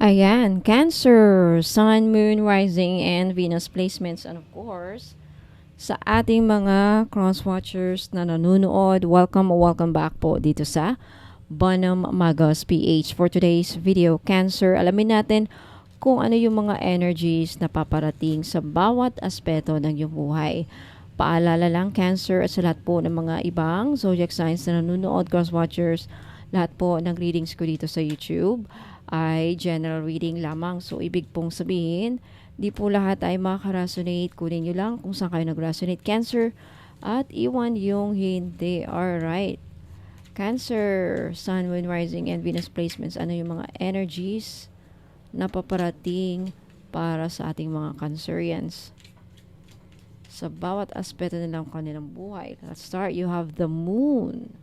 Ayan, Cancer, Sun, Moon, Rising, and Venus placements. And of course, sa ating mga cross-watchers na nanonood, welcome welcome back po dito sa Bonham Magos PH. For today's video, Cancer, alamin natin kung ano yung mga energies na paparating sa bawat aspeto ng iyong buhay. Paalala lang, Cancer, at sa lahat po ng mga ibang zodiac signs na nanonood, cross-watchers, lahat po ng readings ko dito sa YouTube ay general reading lamang. So, ibig pong sabihin, di po lahat ay makaka-resonate. Kunin nyo lang kung saan kayo nag-resonate. Cancer at iwan yung hindi. Alright. Cancer, Sun, Moon, Rising, and Venus placements. Ano yung mga energies na paparating para sa ating mga Cancerians? Sa bawat aspeto nilang kanilang buhay. Let's start. You have the Moon.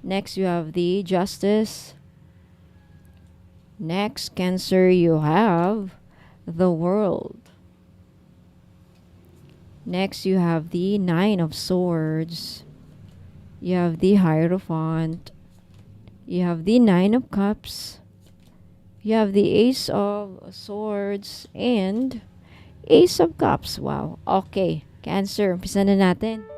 Next, you have the Justice. Next, Cancer, you have the World. Next, you have the Nine of Swords. You have the Hierophant. You have the Nine of Cups. You have the Ace of Swords and Ace of Cups. Wow. Okay. Cancer, umpisa na natin.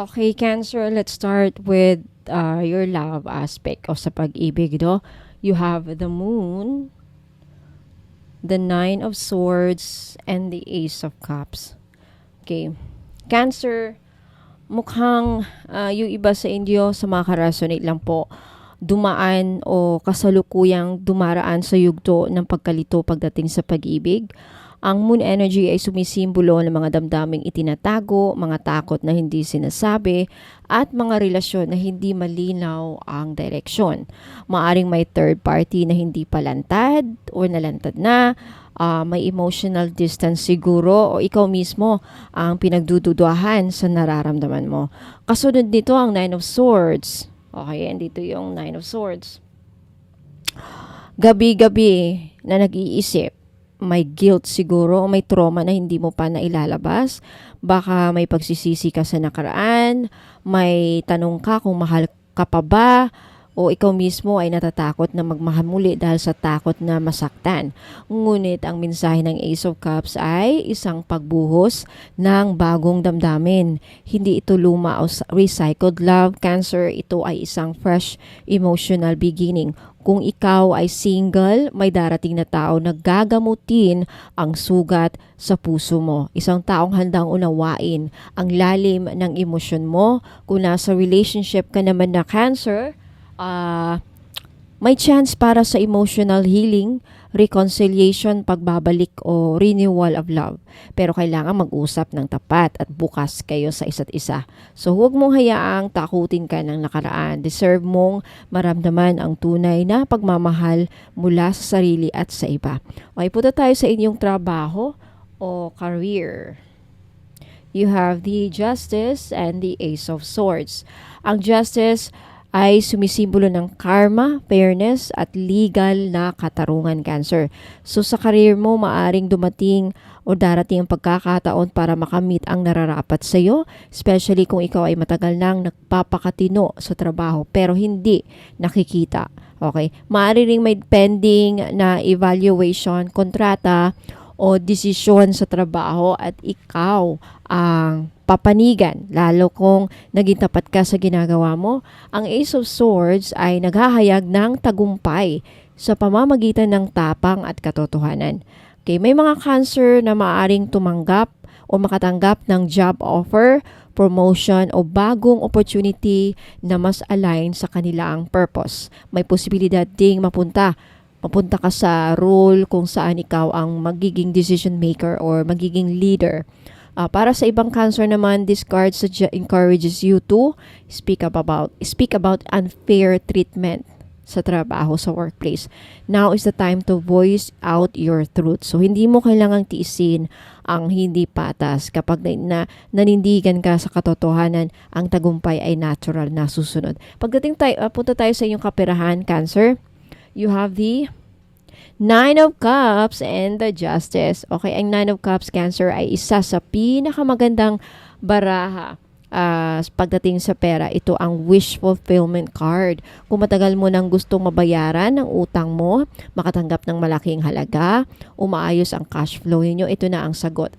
Okay, Cancer, let's start with uh, your love aspect o sa pag-ibig, no? You have the moon, the nine of swords, and the ace of cups. Okay. Cancer, mukhang uh, yung iba sa inyo sa mga resonate lang po dumaan o kasalukuyang dumaraan sa yugto ng pagkalito pagdating sa pag-ibig ang moon energy ay sumisimbolo ng mga damdaming itinatago, mga takot na hindi sinasabi, at mga relasyon na hindi malinaw ang direksyon. Maaring may third party na hindi palantad o nalantad na, uh, may emotional distance siguro o ikaw mismo ang pinagdududahan sa nararamdaman mo. Kasunod nito ang Nine of Swords. Okay, andito yung Nine of Swords. Gabi-gabi na nag-iisip, may guilt siguro o may trauma na hindi mo pa nailalabas. Baka may pagsisisi ka sa nakaraan, may tanong ka kung mahal ka pa ba, o ikaw mismo ay natatakot na magmahal muli dahil sa takot na masaktan. Ngunit ang mensahe ng Ace of Cups ay isang pagbuhos ng bagong damdamin. Hindi ito luma o recycled love, cancer. Ito ay isang fresh emotional beginning. Kung ikaw ay single, may darating na tao na gagamutin ang sugat sa puso mo. Isang taong handang unawain ang lalim ng emosyon mo. Kung nasa relationship ka naman na cancer, uh, may chance para sa emotional healing, reconciliation, pagbabalik o renewal of love. Pero kailangan mag-usap ng tapat at bukas kayo sa isa't isa. So huwag mong hayaang takutin ka ng nakaraan. Deserve mong maramdaman ang tunay na pagmamahal mula sa sarili at sa iba. Okay, punta tayo sa inyong trabaho o career. You have the Justice and the Ace of Swords. Ang Justice, ay sumisimbolo ng karma, fairness at legal na katarungan cancer. So sa career mo, maaring dumating o darating ang pagkakataon para makamit ang nararapat sa iyo, especially kung ikaw ay matagal nang nagpapakatino sa trabaho pero hindi nakikita. Okay? Maaari ring may pending na evaluation, kontrata o desisyon sa trabaho at ikaw ang papanigan, lalo kung naging tapat ka sa ginagawa mo. Ang Ace of Swords ay naghahayag ng tagumpay sa pamamagitan ng tapang at katotohanan. Okay, may mga cancer na maaaring tumanggap o makatanggap ng job offer, promotion o bagong opportunity na mas align sa kanilang purpose. May posibilidad ding mapunta mapunta ka sa role kung saan ikaw ang magiging decision maker or magiging leader. Ah, para sa ibang cancer naman, this card encourages you to speak up about speak about unfair treatment sa trabaho, sa workplace. Now is the time to voice out your truth. So, hindi mo kailangang tiisin ang hindi patas. Kapag na, na nanindigan ka sa katotohanan, ang tagumpay ay natural na susunod. Pagdating tayo, ah, punta tayo sa inyong kaperahan, Cancer, you have the Nine of Cups and the Justice. Okay, ang Nine of Cups, Cancer, ay isa sa pinakamagandang baraha ah, pagdating sa pera. Ito ang wish fulfillment card. Kung matagal mo nang gustong mabayaran ng utang mo, makatanggap ng malaking halaga, umaayos ang cash flow ninyo, ito na ang sagot.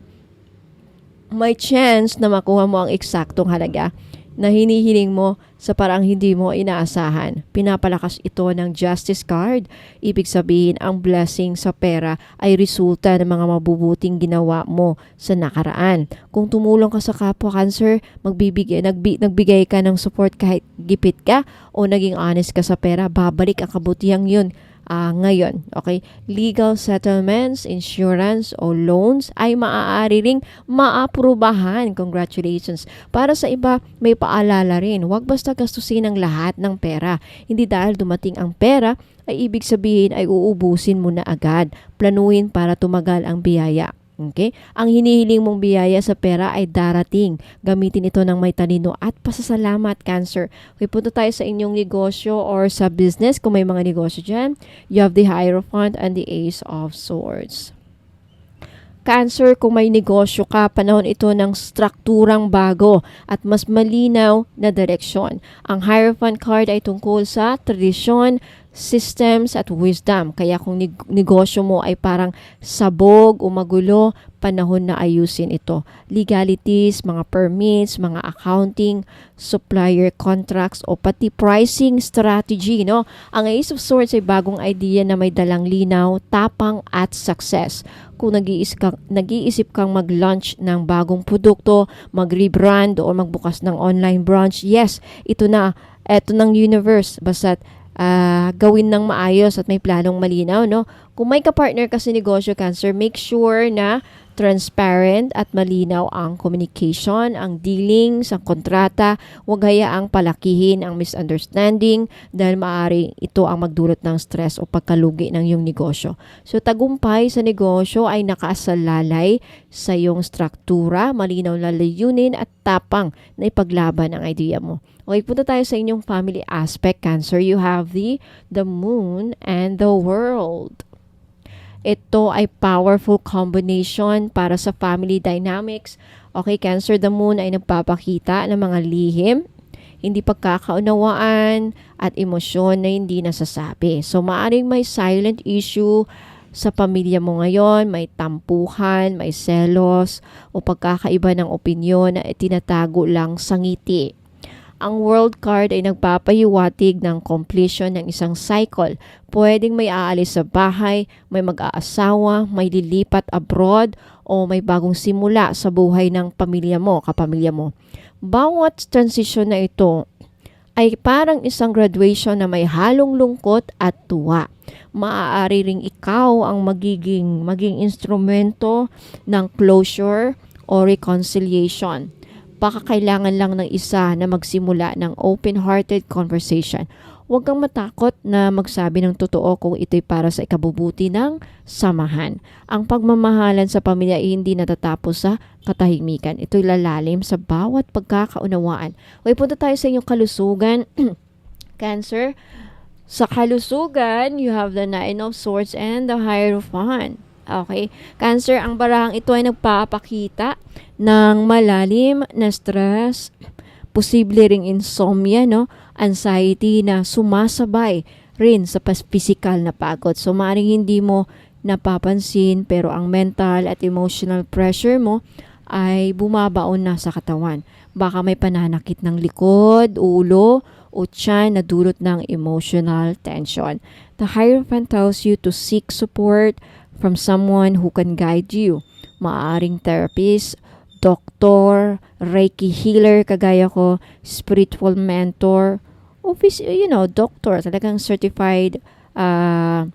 May chance na makuha mo ang eksaktong halaga na hinihiling mo sa parang hindi mo inaasahan. Pinapalakas ito ng Justice Card. Ibig sabihin, ang blessing sa pera ay resulta ng mga mabubuting ginawa mo sa nakaraan. Kung tumulong ka sa kapwa cancer, magbibigay, nagbi, nagbigay ka ng support kahit gipit ka o naging honest ka sa pera, babalik ang kabutihang yun ah, ngayon. Okay? Legal settlements, insurance o loans ay maaari ring maaprubahan. Congratulations. Para sa iba, may paalala rin. Huwag basta gastusin ang lahat ng pera. Hindi dahil dumating ang pera, ay ibig sabihin ay uubusin mo na agad. Planuhin para tumagal ang biyaya. Okay? Ang hinihiling mong biyaya sa pera ay darating. Gamitin ito ng may talino at pasasalamat, Cancer. Okay, punta tayo sa inyong negosyo or sa business kung may mga negosyo dyan. You have the Hierophant and the Ace of Swords. Cancer, kung may negosyo ka, panahon ito ng strukturang bago at mas malinaw na direksyon. Ang Hierophant card ay tungkol sa tradisyon, systems at wisdom. Kaya kung neg- negosyo mo ay parang sabog o magulo, panahon na ayusin ito. Legalities, mga permits, mga accounting, supplier contracts o pati pricing strategy, no? Ang Ace of Swords ay bagong idea na may dalang linaw, tapang at success. Kung nag-iisip kang, nag-iisip kang mag-launch ng bagong produkto, mag-rebrand o magbukas ng online branch, yes, ito na, ito ng universe. Basta ah, gawin ng maayos at may planong malinaw, no? Kung may ka-partner ka sa negosyo, Cancer, make sure na transparent at malinaw ang communication, ang dealings, ang kontrata. Huwag hayaang palakihin ang misunderstanding dahil maaari ito ang magdulot ng stress o pagkalugi ng iyong negosyo. So, tagumpay sa negosyo ay nakasalalay sa iyong struktura, malinaw na layunin at tapang na ipaglaban ang idea mo. Okay, punta tayo sa inyong family aspect, Cancer. You have the, the moon and the world. Ito ay powerful combination para sa family dynamics. Okay, Cancer, the moon ay nagpapakita ng mga lihim, hindi pagkakaunawaan, at emosyon na hindi nasasabi. So, maaring may silent issue sa pamilya mo ngayon, may tampuhan, may selos, o pagkakaiba ng opinyon na itinatago lang sa ngiti. Ang world card ay nagpapahiwatig ng completion ng isang cycle. Pwedeng may aalis sa bahay, may mag-aasawa, may lilipat abroad, o may bagong simula sa buhay ng pamilya mo, kapamilya mo. Bawat transition na ito ay parang isang graduation na may halong lungkot at tuwa. Maaari ring ikaw ang magiging maging instrumento ng closure o reconciliation baka kailangan lang ng isa na magsimula ng open-hearted conversation. Huwag kang matakot na magsabi ng totoo kung ito'y para sa ikabubuti ng samahan. Ang pagmamahalan sa pamilya ay hindi natatapos sa katahimikan. Ito'y lalalim sa bawat pagkakaunawaan. Okay, punta tayo sa inyong kalusugan. Cancer. Sa kalusugan, you have the Nine of Swords and the Hierophant. Okay? Cancer, ang barahang ito ay nagpapakita ng malalim na stress, posible ring insomnia, no? anxiety na sumasabay rin sa physical na pagod. So, maaaring hindi mo napapansin pero ang mental at emotional pressure mo ay bumabaon na sa katawan. Baka may pananakit ng likod, ulo, o tiyan na dulot ng emotional tension. The Hierophant tells you to seek support from someone who can guide you. Maaring therapist, doktor, Reiki healer kagaya ko, spiritual mentor, office, you know, doctor, talagang certified uh,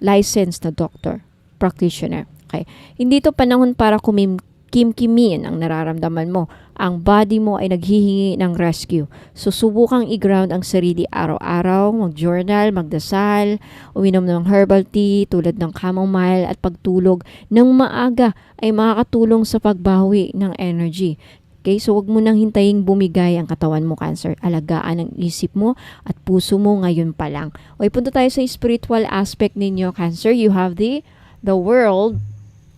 licensed na doctor, practitioner. Okay. Hindi to panahon para kumim kimkimin ang nararamdaman mo. Ang body mo ay naghihingi ng rescue. So, subukang i-ground ang sarili araw-araw, mag-journal, magdasal, uminom ng herbal tea tulad ng chamomile at pagtulog ng maaga ay makakatulong sa pagbawi ng energy. Okay, so wag mo nang hintayin bumigay ang katawan mo, Cancer. Alagaan ang isip mo at puso mo ngayon pa lang. Okay, punta tayo sa spiritual aspect ninyo, Cancer. You have the the world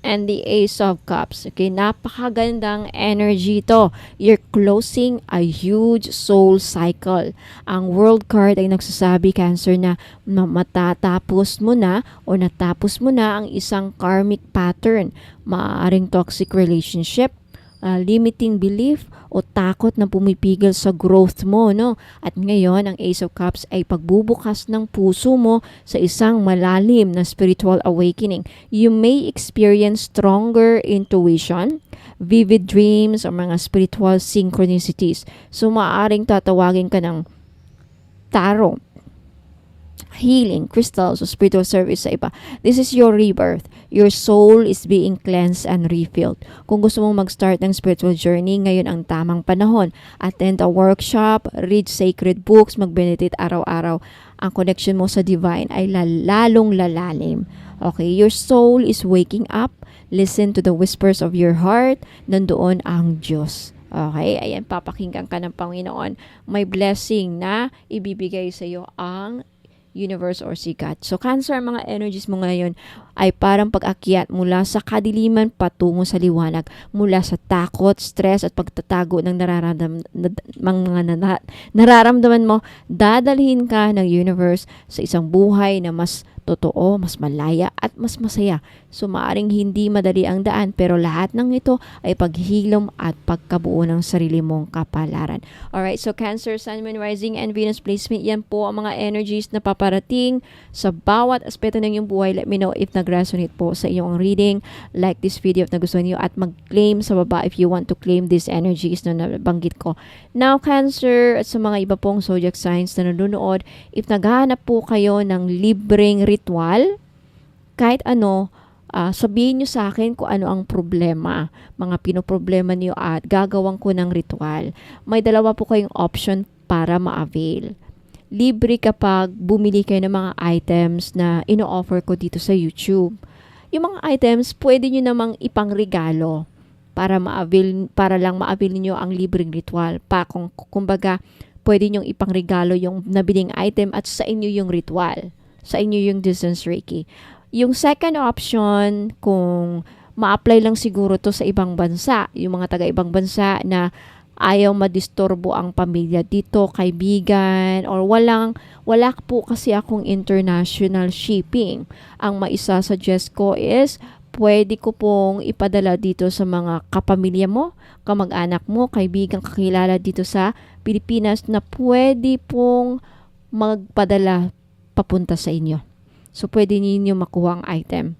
and the Ace of Cups. Okay, napakagandang energy to. You're closing a huge soul cycle. Ang World card ay nagsasabi, Cancer, na matatapos mo na o natapos mo na ang isang karmic pattern. Maaaring toxic relationship, uh, limiting belief o takot na pumipigil sa growth mo, no? At ngayon, ang Ace of Cups ay pagbubukas ng puso mo sa isang malalim na spiritual awakening. You may experience stronger intuition, vivid dreams, o mga spiritual synchronicities. So, maaaring tatawagin ka ng tarot healing, crystals, o spiritual service sa iba. This is your rebirth. Your soul is being cleansed and refilled. Kung gusto mong mag-start ng spiritual journey, ngayon ang tamang panahon. Attend a workshop, read sacred books, mag-meditate araw-araw. Ang connection mo sa divine ay lalong lalalim. Okay, your soul is waking up. Listen to the whispers of your heart. Nandoon ang Diyos. Okay, ayan, papakinggan ka ng Panginoon. May blessing na ibibigay sa iyo ang universe or si God. So Cancer, mga energies mo ngayon ay parang pag-akyat mula sa kadiliman patungo sa liwanag, mula sa takot, stress at pagtatago ng nararamdaman, mga nararamdaman mo, dadalhin ka ng universe sa isang buhay na mas totoo, mas malaya at mas masaya. So maaring hindi madali ang daan pero lahat ng ito ay paghilom at pagkabuo ng sarili mong kapalaran. Alright, so Cancer, Sun, Moon, Rising, and Venus placement, yan po ang mga energies na paparating sa bawat aspeto ng iyong buhay. Let me know if nag-resonate po sa iyong reading. Like this video if nagustuhan niyo at mag-claim sa baba if you want to claim these energies na nabanggit ko. Now, Cancer, at sa mga iba pong zodiac signs na nanonood, if naghahanap po kayo ng libreng ritual, kahit ano, uh, sabihin nyo sa akin kung ano ang problema, mga pinoproblema niyo at gagawin ko ng ritual. May dalawa po kayong option para ma-avail. Libre kapag bumili kayo ng mga items na ino-offer ko dito sa YouTube. Yung mga items, pwede nyo namang ipangregalo para ma-avail, para lang ma-avail niyo ang libreng ritual. Pa, kung, kumbaga, pwede nyo ipangregalo yung nabiling item at sa inyo yung ritual sa inyo yung distance Reiki. Yung second option, kung ma-apply lang siguro to sa ibang bansa, yung mga taga-ibang bansa na ayaw madisturbo ang pamilya dito, kaibigan, or walang, wala po kasi akong international shipping. Ang maisa-suggest ko is, pwede ko pong ipadala dito sa mga kapamilya mo, kamag-anak mo, kaibigan, kakilala dito sa Pilipinas na pwede pong magpadala papunta sa inyo. So, pwede ninyo makuha ang item.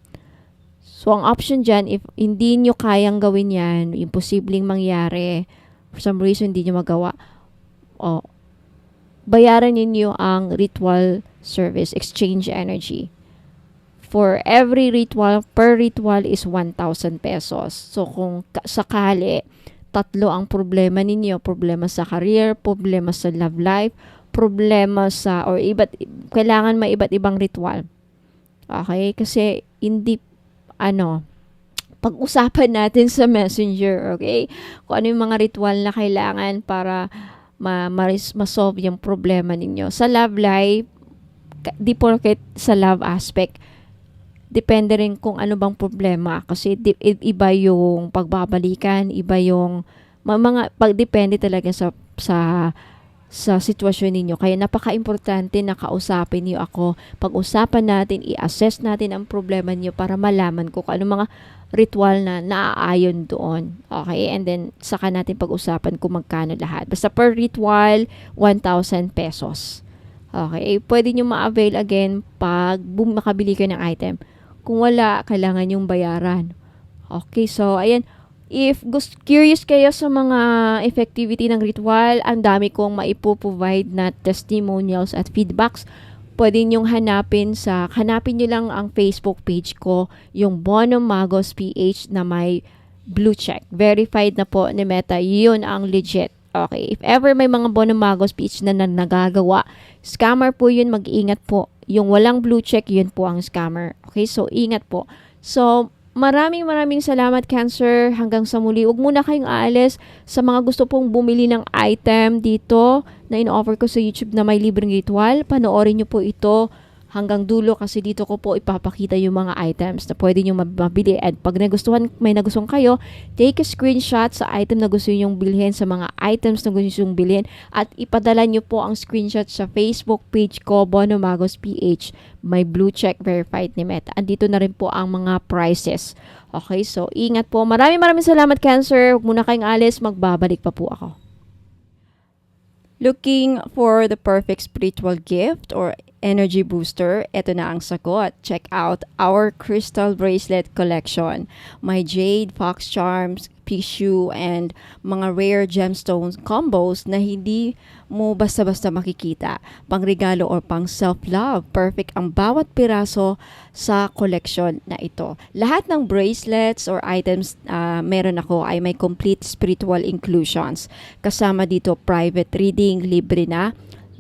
So, ang option dyan, if hindi nyo kayang gawin yan, imposibleng mangyari, for some reason hindi nyo magawa, o, oh, bayaran ninyo ang ritual service, exchange energy. For every ritual, per ritual is 1,000 pesos. So, kung sakali, tatlo ang problema ninyo, problema sa career, problema sa love life, problema sa or iba't kailangan may iba't ibang ritual. Okay? Kasi hindi ano pag-usapan natin sa Messenger, okay? Kung ano yung mga ritual na kailangan para ma ma-solve yung problema ninyo. Sa love life, di porket sa love aspect, depende rin kung ano bang problema. Kasi iba yung pagbabalikan, iba yung mga pagdepende talaga sa sa sa sitwasyon ninyo. Kaya napaka-importante na kausapin niyo ako. Pag-usapan natin, i-assess natin ang problema niyo para malaman ko kung ano mga ritual na naaayon doon. Okay? And then, saka natin pag-usapan kung magkano lahat. Basta per ritual, 1,000 pesos. Okay? Pwede nyo ma-avail again pag makabili kayo ng item. Kung wala, kailangan yung bayaran. Okay, so, ayan. If gusto, curious kayo sa mga effectivity ng ritual, ang dami kong maipoprovide na testimonials at feedbacks. Pwede nyong hanapin sa, hanapin nyo lang ang Facebook page ko, yung Bono Magos PH na may blue check. Verified na po ni Meta, yun ang legit. Okay, if ever may mga Bono Magos PH na, na nagagawa, scammer po yun, mag-ingat po. Yung walang blue check, yun po ang scammer. Okay, so ingat po. So, Maraming maraming salamat Cancer. Hanggang sa muli. Huwag muna kayong aalis sa mga gusto pong bumili ng item dito na in-offer ko sa YouTube na may libreng ritual. Panoorin nyo po ito hanggang dulo kasi dito ko po ipapakita yung mga items na pwede nyo mabili. And pag nagustuhan, may nagustuhan kayo, take a screenshot sa item na gusto nyo bilhin, sa mga items na gusto nyo bilhin, at ipadala nyo po ang screenshot sa Facebook page ko, Bono Magos PH. May blue check verified ni Meta. Andito na rin po ang mga prices. Okay, so ingat po. Maraming maraming salamat, Cancer. Huwag muna kayong alis. Magbabalik pa po ako. Looking for the perfect spiritual gift or energy booster, ito na ang sagot. Check out our crystal bracelet collection. My jade, fox charms, tissue, and mga rare gemstones combos na hindi mo basta-basta makikita. Pangregalo or pang self-love. Perfect ang bawat piraso sa collection na ito. Lahat ng bracelets or items uh, meron ako ay may complete spiritual inclusions. Kasama dito private reading, libre na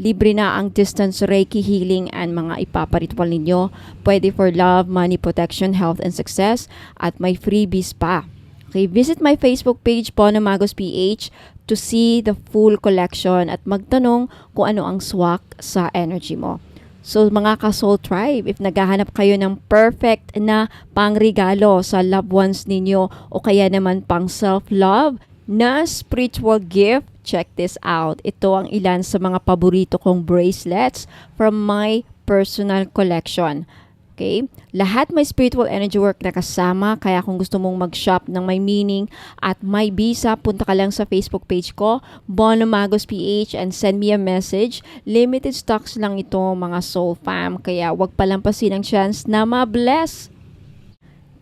Libre na ang distance Reiki healing and mga ipaparitual ninyo. Pwede for love, money, protection, health, and success. At may freebies pa. Okay, visit my Facebook page, Bonamagos PH, to see the full collection at magtanong kung ano ang swak sa energy mo. So mga ka-soul tribe, if naghahanap kayo ng perfect na pangregalo sa loved ones ninyo o kaya naman pang self-love na spiritual gift, check this out. Ito ang ilan sa mga paborito kong bracelets from my personal collection. Okay? Lahat may spiritual energy work na kasama, kaya kung gusto mong mag-shop ng may meaning at may visa, punta ka lang sa Facebook page ko, Bono Magos PH, and send me a message. Limited stocks lang ito, mga soul fam, kaya wag palampasin ang chance na ma-bless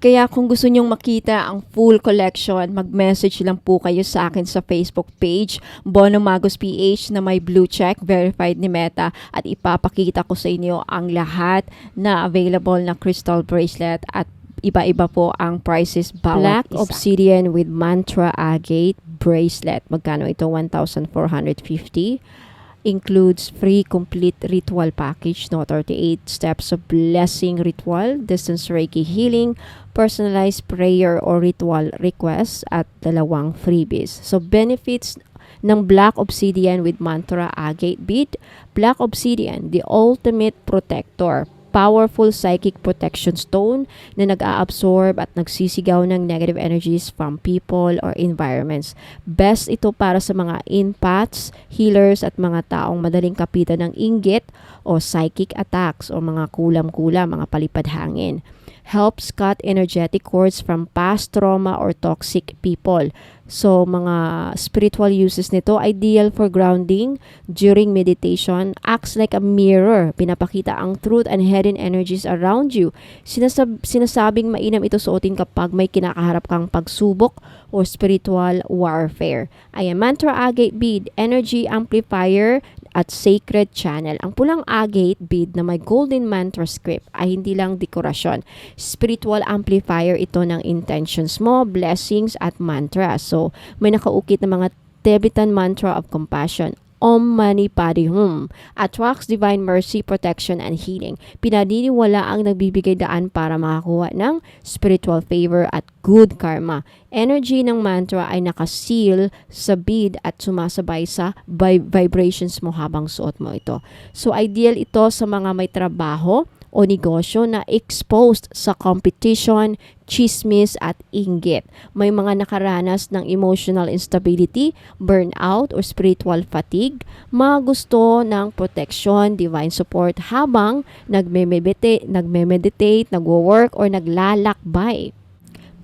kaya kung gusto nyong makita ang full collection, mag-message lang po kayo sa akin sa Facebook page, Bono Magos PH na may blue check, verified ni Meta at ipapakita ko sa inyo ang lahat na available na crystal bracelet at iba-iba po ang prices bawat Black isa. Obsidian with Mantra Agate bracelet. Magkano ito? 1,450 includes free complete ritual package no 38 steps of blessing ritual distance reiki healing personalized prayer or ritual requests at dalawang freebies. So benefits ng Black Obsidian with Mantra Agate Bead Black Obsidian the ultimate protector powerful psychic protection stone na nag-a-absorb at nagsisigaw ng negative energies from people or environments. Best ito para sa mga empaths, healers at mga taong madaling kapitan ng inggit o psychic attacks o mga kulam-kulam, mga palipad hangin helps cut energetic cords from past trauma or toxic people. So, mga spiritual uses nito, ideal for grounding during meditation, acts like a mirror. Pinapakita ang truth and hidden energies around you. Sinasab sinasabing mainam ito suotin kapag may kinakaharap kang pagsubok o spiritual warfare. Ay, mantra agate bead, energy amplifier at sacred channel. Ang pulang agate bead na may golden mantra script ay hindi lang dekorasyon. Spiritual amplifier ito ng intentions mo, blessings at mantra. So, may nakaukit na mga Tibetan mantra of compassion Om Mani Padme Hum attracts divine mercy, protection, and healing. Pinaniniwala ang nagbibigay daan para makakuha ng spiritual favor at good karma. Energy ng mantra ay nakaseal sa bead at sumasabay sa vibrations mo habang suot mo ito. So ideal ito sa mga may trabaho o negosyo na exposed sa competition, chismis at inggit. May mga nakaranas ng emotional instability, burnout or spiritual fatigue, mga gusto ng protection, divine support habang nagme-meditate, nagme-meditate, nagwo-work or naglalakbay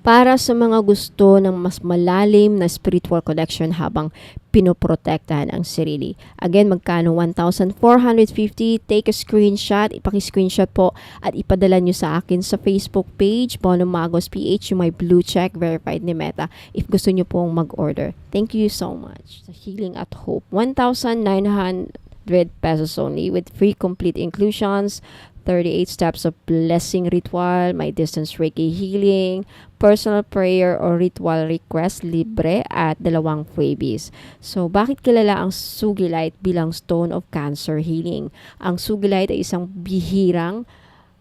para sa mga gusto ng mas malalim na spiritual connection habang pinoprotektahan ang sarili. Again, magkano? 1,450. Take a screenshot. Ipaki-screenshot po at ipadala nyo sa akin sa Facebook page, Bono Magos PH, yung may blue check, verified ni Meta, if gusto nyo pong mag-order. Thank you so much. Sa Healing at Hope, 1,900 pesos only with free complete inclusions, 38 steps of blessing ritual, may distance Reiki healing, personal prayer or ritual request libre at dalawang freebies. So, bakit kilala ang Sugilite bilang stone of cancer healing? Ang Sugilite ay isang bihirang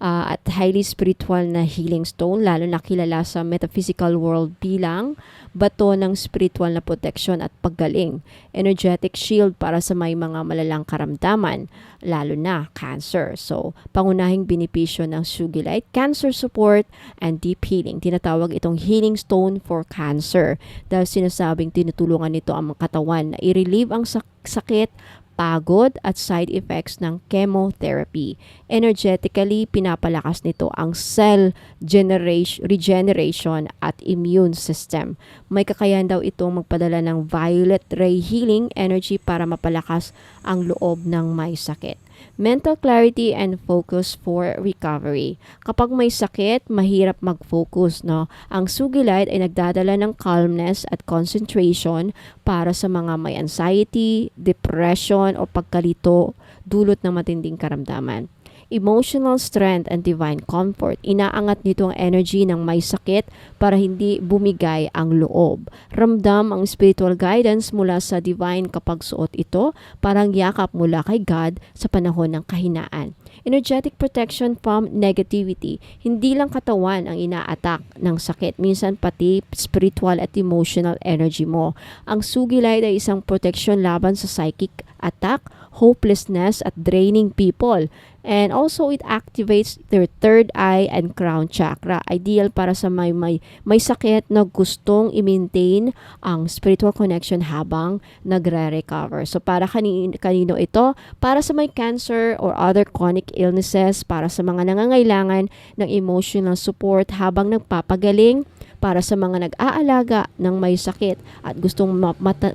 uh, at highly spiritual na healing stone, lalo na kilala sa metaphysical world bilang bato ng spiritual na protection at paggaling. Energetic shield para sa may mga malalang karamdaman, lalo na cancer. So, pangunahing benepisyo ng Sugilite, cancer support and deep healing. Tinatawag itong healing stone for cancer dahil sinasabing tinutulungan nito ang katawan na i-relieve ang sak- sakit, pagod at side effects ng chemotherapy. Energetically, pinapalakas nito ang cell generation, regeneration at immune system. May kakayahan daw itong magpadala ng violet ray healing energy para mapalakas ang loob ng may sakit. Mental clarity and focus for recovery. Kapag may sakit, mahirap mag-focus, no? Ang Sugilite ay nagdadala ng calmness at concentration para sa mga may anxiety, depression o pagkalito dulot ng matinding karamdaman emotional strength and divine comfort. Inaangat nito ang energy ng may sakit para hindi bumigay ang loob. Ramdam ang spiritual guidance mula sa divine kapag suot ito, parang yakap mula kay God sa panahon ng kahinaan. Energetic protection from negativity. Hindi lang katawan ang ina-attack ng sakit, minsan pati spiritual at emotional energy mo. Ang sugilay ay isang protection laban sa psychic attack, hopelessness at draining people. And also it activates their third eye and crown chakra. Ideal para sa may may, may sakit na gustong i-maintain ang spiritual connection habang nagre-recover. So para kanino, kanino ito? Para sa may cancer or other chronic illnesses, para sa mga nangangailangan ng emotional support habang nagpapagaling, para sa mga nag-aalaga ng may sakit at gustong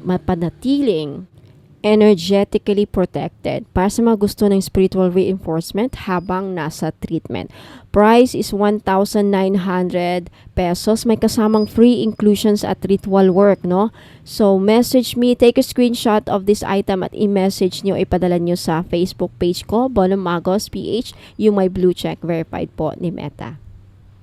mapanatiling energetically protected para sa mga gusto ng spiritual reinforcement habang nasa treatment. Price is 1,900 pesos. May kasamang free inclusions at ritual work, no? So, message me, take a screenshot of this item at i-message nyo, ipadala nyo sa Facebook page ko, Bonum PH, yung may blue check verified po ni Meta.